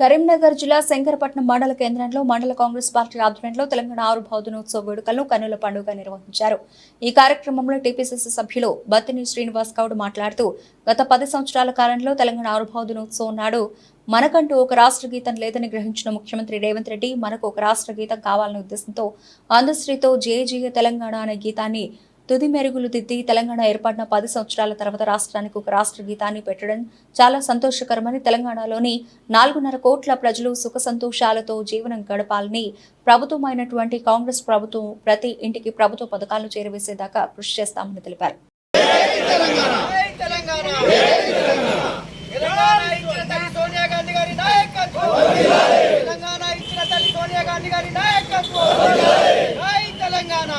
కరీంనగర్ జిల్లా శంకరపట్నం మండల కేంద్రంలో మండల కాంగ్రెస్ పార్టీ ఆధ్వర్యంలో తెలంగాణ ఆవిర్భావ దినోత్సవ వేడుకలను కన్నుల పండుగ నిర్వహించారు. ఈ కార్యక్రమంలో టీపీసీసీ సభ్యులు బత్తిని శ్రీనివాస్ గౌడ్ మాట్లాడుతూ గత పది సంవత్సరాల కాలంలో తెలంగాణ ఆవిర్భావ దినోత్సవం నాడు మనకంటూ ఒక రాష్ట్ర గీతం లేదని గ్రహించిన ముఖ్యమంత్రి రేవంత్ రెడ్డి మనకు ఒక రాష్ట్ర గీతం కావాలనే ఉద్దేశంతో అందశ్రీతో జయ జయ తెలంగాణ అనే గీతాన్ని తుది మెరుగులు దిద్ది తెలంగాణ ఏర్పడిన పది సంవత్సరాల తర్వాత రాష్ట్రానికి ఒక రాష్ట్ర గీతాన్ని పెట్టడం చాలా సంతోషకరమని తెలంగాణలోని నాలుగున్నర కోట్ల ప్రజలు సుఖ సంతోషాలతో జీవనం గడపాలని ప్రభుత్వమైనటువంటి కాంగ్రెస్ ప్రభుత్వం ప్రతి ఇంటికి ప్రభుత్వ పథకాలను చేరవేసేదాకా కృషి చేస్తామని తెలిపారు జై తెలంగాణ తెలంగాణ ఇచ్చిన తల్లి సోనియా గాంధీ గారి నాయకత్వం తెలంగాణ ఇచ్చిన తల్లి సోనియా గాంధీ గారి నాయకత్వం జై Telangana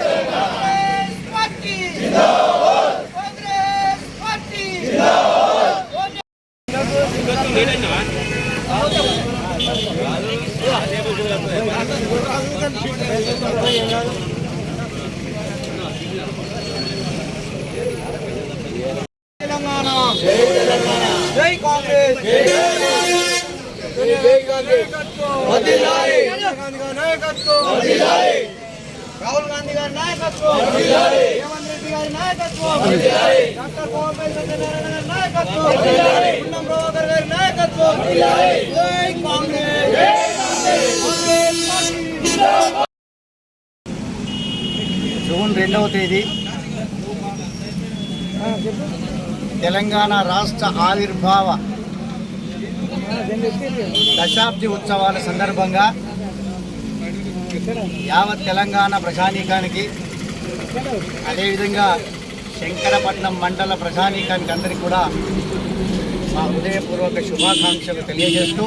Congress party Congress party Sonia Telangana జై కాంగ్రెస్ జై కాంగ్రెస్ రాహుల్ గాంధీ గారి నాయకత్వం. రేవంత్ రెడ్డి గారి నాయకత్వం. డాక్టర్ కోమపల్లి సత్యనారాయణ గారి నాయకత్వం. పున్నం ప్రభాకర్ గారి నాయకత్వం. జై కాంగ్రెస్. కాంగ్రెస్. పార్టీ జూన్ రెండవ తేదీ తెలంగాణ రాష్ట్ర ఆవిర్భావ దశాబ్ది ఉత్సవాల సందర్భంగా యావత్ తెలంగాణ ప్రజానీకానికి అదేవిధంగా శంకరపట్నం మండల ప్రజానీకానికి అందరికీ కూడా మా హృదయపూర్వక శుభాకాంక్షలు తెలియజేస్తూ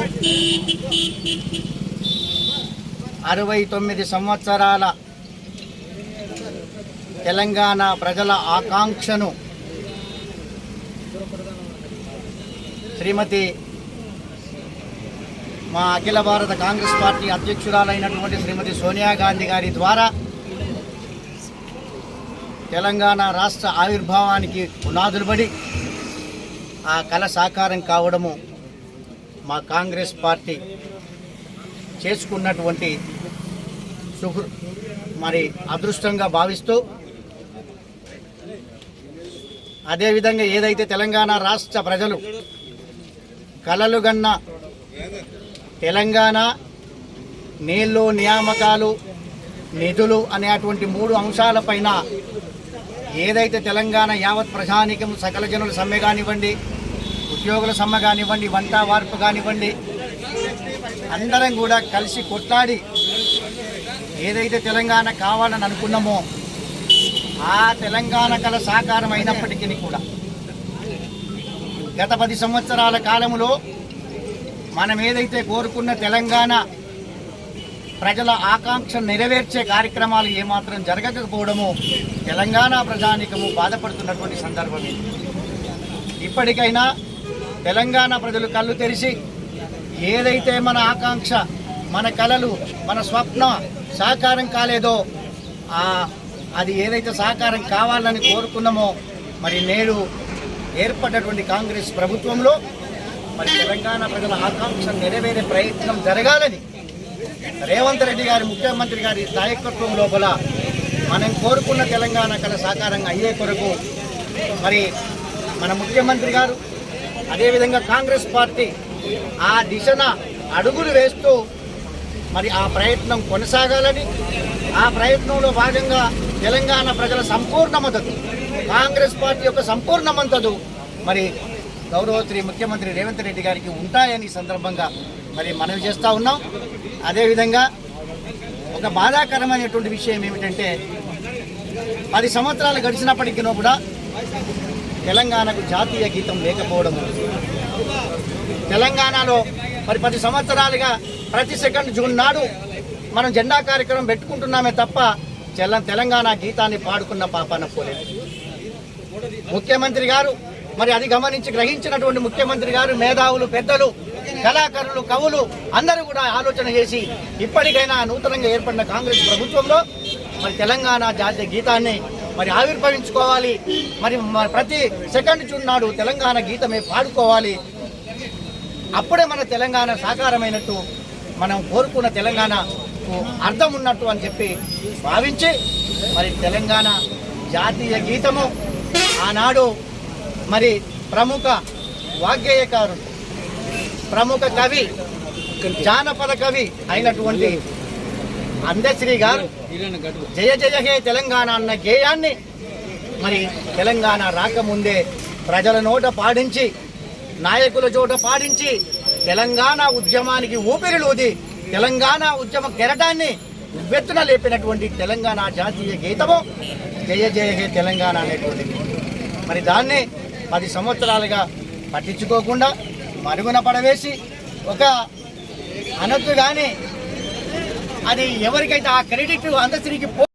అరవై తొమ్మిది సంవత్సరాల తెలంగాణ ప్రజల ఆకాంక్షను శ్రీమతి మా అఖిల భారత కాంగ్రెస్ పార్టీ అధ్యక్షురాలైనటువంటి శ్రీమతి సోనియా గాంధీ గారి ద్వారా తెలంగాణ రాష్ట్ర ఆవిర్భావానికి పునాదులు పడి ఆ కళ సాకారం కావడము మా కాంగ్రెస్ పార్టీ చేసుకున్నటువంటి సుహృ మరి అదృష్టంగా భావిస్తూ అదేవిధంగా ఏదైతే తెలంగాణ రాష్ట్ర ప్రజలు కళలుగన్న తెలంగాణ నీళ్ళు నియామకాలు నిధులు అనేటువంటి మూడు అంశాలపైన ఏదైతే తెలంగాణ యావత్ ప్రజానికం సకల జనుల సమ్మె కానివ్వండి ఉద్యోగుల సమ్మె కానివ్వండి వంట వార్పు కానివ్వండి అందరం కూడా కలిసి కొట్లాడి ఏదైతే తెలంగాణ కావాలని అనుకున్నామో ఆ తెలంగాణ కల సాకారం అయినప్పటికీ కూడా గత పది సంవత్సరాల కాలంలో మనం ఏదైతే కోరుకున్న తెలంగాణ ప్రజల ఆకాంక్ష నెరవేర్చే కార్యక్రమాలు ఏమాత్రం జరగకపోవడము తెలంగాణ ప్రజానికము బాధపడుతున్నటువంటి సందర్భం ఇది ఇప్పటికైనా తెలంగాణ ప్రజలు కళ్ళు తెరిచి ఏదైతే మన ఆకాంక్ష మన కళలు మన స్వప్న సాకారం కాలేదో అది ఏదైతే సాకారం కావాలని కోరుకున్నామో మరి నేడు ఏర్పడ్డటువంటి కాంగ్రెస్ ప్రభుత్వంలో మరి తెలంగాణ ప్రజల ఆకాంక్ష నెరవేరే ప్రయత్నం జరగాలని రేవంత్ రెడ్డి గారి ముఖ్యమంత్రి గారి నాయకత్వం లోపల మనం కోరుకున్న తెలంగాణ కళ సాకారంగా అయ్యే కొరకు మరి మన ముఖ్యమంత్రి గారు అదేవిధంగా కాంగ్రెస్ పార్టీ ఆ దిశన అడుగులు వేస్తూ మరి ఆ ప్రయత్నం కొనసాగాలని ఆ ప్రయత్నంలో భాగంగా తెలంగాణ ప్రజల సంపూర్ణ మద్దతు కాంగ్రెస్ పార్టీ యొక్క సంపూర్ణ మద్దతు మరి గౌరవ శ్రీ ముఖ్యమంత్రి రేవంత్ రెడ్డి గారికి ఉంటాయని సందర్భంగా మరి మనవి చేస్తూ ఉన్నాం. అదేవిధంగా ఒక బాధాకరమైనటువంటి విషయం ఏమిటంటే పది సంవత్సరాలు గడిచినప్పటికీ కూడా తెలంగాణకు జాతీయ గీతం లేకపోవడం. తెలంగాణలో మరి పది సంవత్సరాలుగా ప్రతి సెకండ్ జూన్ నాడు మనం జెండా కార్యక్రమం పెట్టుకుంటున్నామే తప్ప తెలంగాణ గీతాన్ని పాడుకున్న పాపాన పోలేదు. ముఖ్యమంత్రి గారు మరి అది గమనించి గ్రహించినటువంటి ముఖ్యమంత్రి గారు మేధావులు పెద్దలు కళాకారులు కవులు అందరూ కూడా ఆలోచన చేసి ఇప్పటికైనా నూతనంగా ఏర్పడిన కాంగ్రెస్ ప్రభుత్వంలో మరి తెలంగాణ జాతీయ గీతాన్ని మరి ఆవిర్భవించుకోవాలి. మరి ప్రతి సెకండ్ జూన్ నాడు తెలంగాణ గీతమే పాడుకోవాలి. అప్పుడే మన తెలంగాణ సాకారమైనట్టు మనం కోరుకున్న తెలంగాణకు అర్థం ఉన్నట్టు అని చెప్పి భావించి మరి తెలంగాణ జాతీయ గీతము ఆనాడు మరి ప్రముఖ వాగ్గేయకారుడు ప్రముఖ కవి జానపద కవి అయినటువంటి అందశ్రీ గారు జయ జయ హే తెలంగాణ అన్న గేయాన్ని మరి తెలంగాణ రాకముందే ప్రజల నోట పాడించి నాయకుల చోట పాడించి తెలంగాణ ఉద్యమానికి ఊపిరిలోది తెలంగాణ ఉద్యమ కెరటాన్ని ఉవ్వెత్తున లేపినటువంటి తెలంగాణ జాతీయ గీతము జయ జయ హే తెలంగాణ అనేటువంటిది. మరి దాన్ని పది సంవత్సరాలుగా పట్టించుకోకుండా మరుగున పడవేసి ఒక అనొద్దు కానీ అది ఎవరికైతే ఆ క్రెడిట్ అందశ్రీకి పో